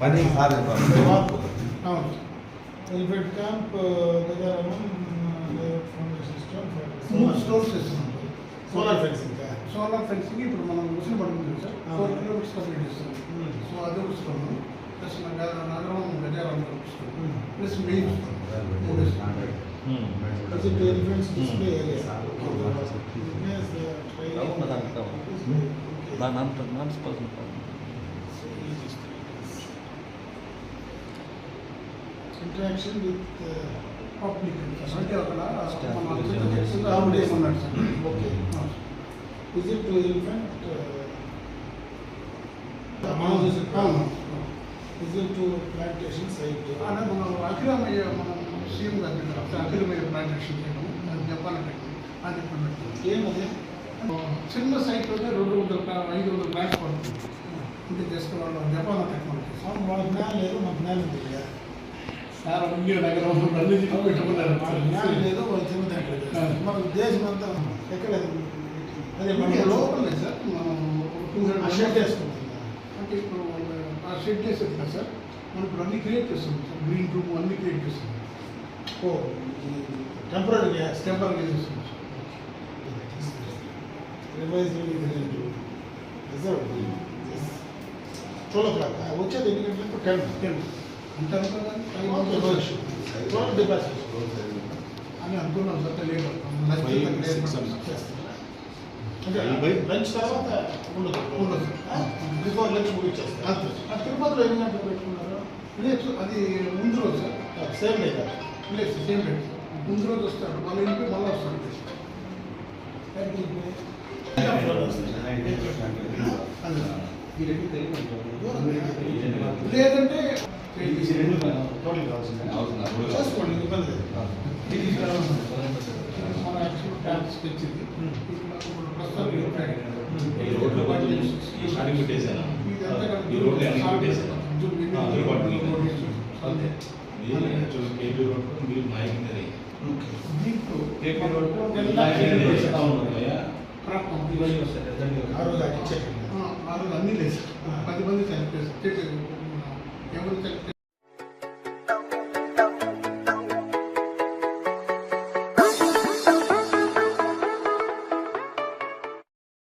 పని అవును. Elephant camp stores ఇస్తున్నాం సోలార్ ఫెన్సింగ్ సోలార్ ఫెన్సింగ్ ఇప్పుడు మనం ముసిన పడుతుంది సార్. ఫోర్ కిలోమీటర్స్ కంప్లీట్ ఇస్తున్నాం Hmm. సో అది స్టోర్ ప్లస్ నగరం store Hmm. Plus main store మూడు ఇస్తున్నాం Is it. With uh, public అంటే అక్కడ ఆవిడ ఉన్నాడు సార్? Uh, అవును. అవును. Is it to plantation site? అంటే మనం అఖిలమయ్య మనం సీఎం గారు అఖిలమయ్య ప్లాంటేషన్ చేయడం చెప్పాలంటే అది ఇప్పుడు పెట్టాం ఏమది చిన్న సైట్లోనే రెండు వందల ఐదు వందల ప్లాంట్స్ పడుతుంది. అంటే జస్ట్ వాళ్ళు జపాన్ టెక్నాలజీ. వాళ్ళ జ్ఞానం లేదు మన జ్ఞానం లేదు. సార్ అన్ని నగరం జ్ఞానం లేదు వాళ్ళు మన దేశం అంతా ఎక్కడ అదే మన లోపలే సార్. మనం షెడ్ వేసుకుంటున్నాం అంటే ఇప్పుడు ఆ షెడ్ కదా సార్. మనం ఇప్పుడు అన్ని క్రియేట్ చేస్తున్నాం సార్. గ్రీన్ రూమ్ అన్ని క్రియేట్ చేస్తున్నాం. ఓ temporary gas temporary sir. Revise reserve twelve o'clock వచ్చేది ఎన్ని గంటలకు? టెన్. టెన్. డిపాజిట్ అని అనుకున్నాం సార్ తెలియదు అంటే లంచ్ తర్వాత ఉండదు ఉండదు. బిఫోర్ లంచ్ ముగించేస్తారు అంతే. తిరుపతిలో ఎన్ని గంటలకు పెట్టుకున్నారు లేదు అది ముందు రోజు సార్ సేమ్ డే లేదు సేమ్ రేట్ ముందు రోజు వస్తాడు మళ్ళీ ఇంటికి మళ్ళీ వస్తాడు అది. లేదంటే చేసుకోండి ఇబ్బంది లేదు మన యాక్చువల్ ట్యాక్స్ నాయకున్నది దీంట్లో కేపీ రోడ్ తెల్ల క్రాప్ ఆ రోజు అది ఇచ్చేయండి ఆ, రోజు అన్నీ లేదు పది మంది చనిపోయారు ఎవరు చనిపోతే